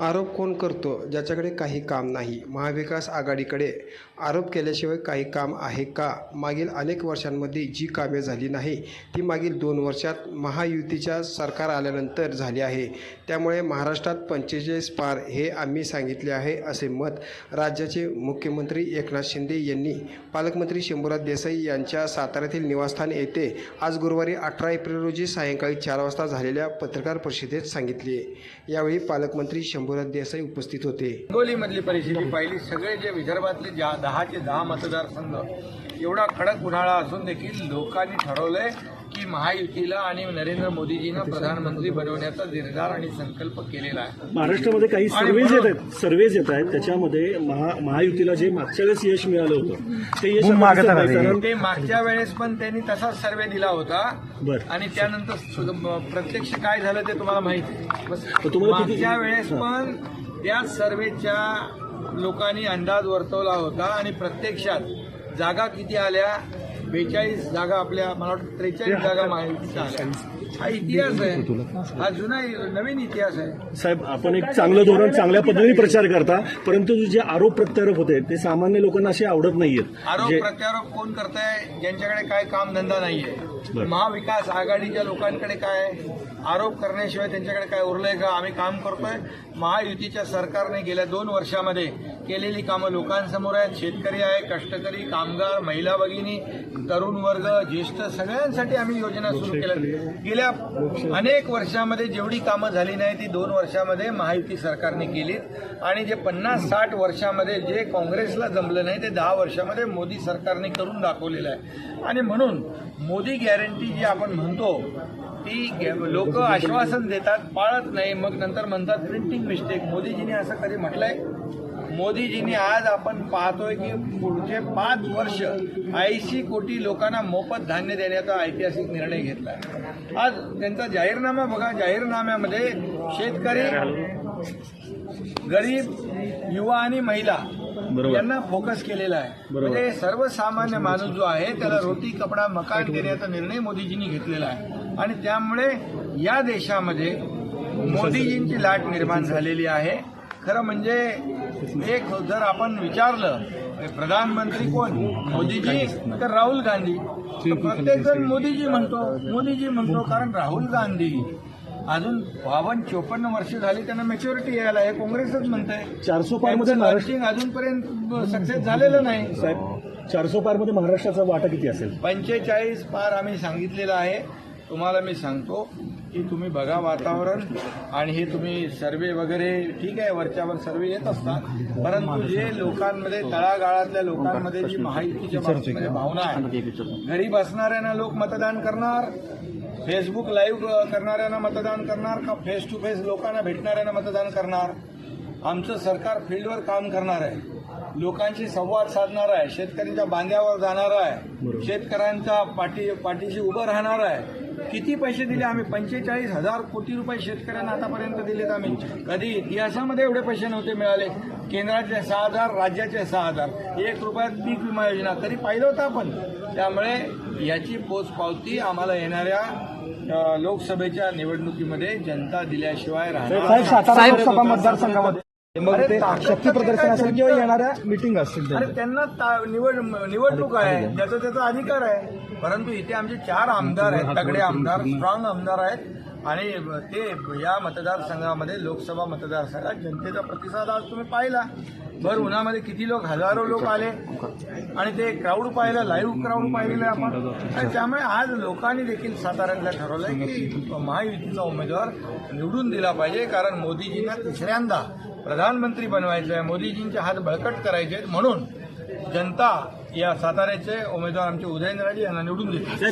आरोप कोण करतो ज्याच्याकडे काही काम नाही? महाविकास आघाडीकडे आरोप केल्याशिवाय काही काम आहे का? मागील अनेक वर्षांमध्ये जी कामे झाली नाही ती मागील दोन वर्षात महायुतीच्या सरकार आल्यानंतर झाली आहे. त्यामुळे महाराष्ट्रात पंचेचाळीस पार हे आम्ही सांगितले आहे असे मत राज्याचे मुख्यमंत्री एकनाथ शिंदे यांनी पालकमंत्री शंभूराज देसाई यांच्या साताऱ्यातील निवासस्थान येथे आज गुरुवारी अठरा एप्रिल रोजी सायंकाळी चार वाजता झालेल्या पत्रकार परिषदेत सांगितले. यावेळी पालकमंत्री शंभूराज देसाई उपस्थित होते. हिंगोलीमधली परिस्थिती पाहिली. सगळे जे विदर्भातले ज्या दहाचे दहा मतदारसंघ एवढा कडक उन्हाळा असून देखील लोकांनी ठरवलंय की महायुतीला आणि नरेंद्र मोदीजीनं प्रधानमंत्री बनवण्याचा निर्धार आणि संकल्प केलेला आहे. महाराष्ट्रामध्ये काही सर्वेज येत आहेत सर्वेज येत आहेत. त्याच्यामध्ये महा महायुतीला जे मागच्या वेळेस यश मिळालं होतं ते यश मागत ते मागच्या वेळेस पण त्यांनी तसाच सर्वे दिला होता. बरं. आणि त्यानंतर प्रत्यक्ष काय झालं ते तुम्हाला माहिती आहे. मागच्या वेळेस पण त्याच सर्वेच्या लोकांनी अंदाज वर्तवला होता आणि प्रत्यक्षात जागा किती आल्या बेचाळीस जागा आपल्या मला वाटतं त्रेचाळीस जागा माहिती आल्या. हा इतिहास आहे. हा जुना नवीन इतिहास आहे. साहेब आपण एक चांगलं धोरण चांगल्या पद्धतीने प्रचार करता परंतु जे आरोप प्रत्यारोप होते ते सामान्य लोकांना असे आवडत नाहीयेत. आरोप जे प्रत्यारोप कोण करताय ज्यांच्याकडे काय कामधंदा नाहीये. बरं. महाविकास आघाडीच्या लोकांकडे काय? आहे? आरोप करण्याशिवाय त्यांच्याकडे काय उरलंय का? आम्ही काम करतोय. महायुतीच्या सरकारने गेल्या दोन वर्षामध्ये केलेली कामं लोकांसमोर आहेत. शेतकरी आहे कष्टकरी कामगार महिला भगिनी तरुण वर्ग ज्येष्ठ सगळ्यांसाठी आम्ही योजना सुरू केल्या. गेल्या अनेक वर्षामध्ये जेवढी कामं झाली नाही ती दोन वर्षामध्ये महायुती सरकारने केलीत. आणि जे पन्नास साठ वर्षामध्ये जे काँग्रेसला जमलं नाही ते दहा वर्षामध्ये मोदी सरकारने करून दाखवलेलं आहे. आणि म्हणून मोदी गॅरंटी जी आपण म्हणतो ती लोक आश्वासन देतात पाळत नाही. मग नंतर म्हणतात प्रिंटिंग मिस्टेक मोदीजींनी असं कधी म्हटलंय? मोदीजींनी आज आपण पाहतोय की पुढचे पाच वर्ष ऐंशी कोटी लोकांना मोफत धान्य देण्याचा ऐतिहासिक निर्णय घेतला. आज त्यांचा जाहीरनामा बघा जाहीरनाम्यामध्ये शेतकरी गरीब युवा आणि महिला. यांना फोकस केलेला आहे. म्हणजे सर्वसामान्य माणूस जो आहे त्याला रोटी कपडा मकान देण्याचा निर्णय मोदीजींनी घेतलेला आहे. आणि त्यामुळे या देशामध्ये मोदीजींची लाट निर्माण झालेली आहे. खरं म्हणजे एक जर आपण विचारलं प्रधानमंत्री कोण? मोदीजी तर राहुल गांधी. प्रत्येक जण मोदीजी म्हणतो मोदीजी म्हणतो कारण राहुल गांधी अजून बावन्न चोपन्न वर्ष झाली त्यांना मॅच्युरिटी यायला आहे काँग्रेसच म्हणतंय. पारमध्ये त्यांचं महाराष्ट्र लॉन्चिंग अजूनपर्यंत सक्सेस झालेलं नाही. साहेब चारसो पारमध्ये महाराष्ट्राचा वाटा किती असेल? पंचेचाळीस पार आम्ही सांगितलेलं आहे. तुम्हाला मी सांगतो की तुम्ही बघा वातावरण आणि हे तुम्ही सर्वे वगैरे ठीक आहे वरच्यावर सर्वे येत असतात. परंतु जे लोकांमध्ये तळागाळातल्या लोकांमध्ये जी महायुतीच्या बाबतीमध्ये भावना आहे घरी बसणाऱ्यांना लोक मतदान करणार फेसबुक लाईव्ह करणाऱ्यांना मतदान करणार का फेस टू फेस लोकांना भेटणाऱ्यांना मतदान करणार? आमचं सरकार फील्डवर काम करणार आहे. लोकांशी संवाद साधणार आहे शेतकऱ्यांच्या बांध्यावर जाणार आहे शेतकऱ्यांच्या पाठी पाठीशी उभं राहणार आहे. किती पैसे दिले आम्ही? पंचेचाळीस हजार कोटी रुपये शेतकऱ्यांना आतापर्यंत दिलेत आम्ही. कधी इतिहासामध्ये एवढे पैसे नव्हते मिळाले. केंद्राचे सहा हजार राज्याचे सहा हजार. एक रुपयात पीक विमा योजना तरी पाहिलं होतं आपण. त्यामुळे याची पोचपावती आम्हाला येणाऱ्या लोकसभेच्या निवडणुकीमध्ये जनता दिल्याशिवाय राहणार साहेब नाही. सातारा लोकसभा मतदारसंघामध्ये. मग ते शक्ती प्रदर्शन असेल? किंवा येणाऱ्या मिटिंग असतील अरे. त्यांना निवड निवडणूक आहे त्याचा त्याचा अधिकार आहे परंतु इथे आमचे चार आमदार आहेत तगडे आमदार स्ट्रॉंग आमदार आहेत आणि ते या मतदारसंघामध्ये लोकसभा मतदारसंघात जनतेचा प्रतिसाद आज तुम्ही पाहिला. भर उन्हामध्ये किती लोक हजारो लोक आले. आणि ते क्राऊड पाहिलं लाईव्ह क्राऊड पाहिलेलं आपण. आणि त्यामुळे आज लोकांनी देखील साताऱ्यातल्या ठरवलंय की महायुतीचा उमेदवार निवडून दिला पाहिजे. कारण मोदीजींना तिसऱ्यांदा प्रधानमंत्री बनवायचं आहे. मोदीजींचे हात बळकट करायचे आहेत. म्हणून जनता या साताऱ्याचे उमेदवार आमचे उदयनराजे यांना निवडून दिले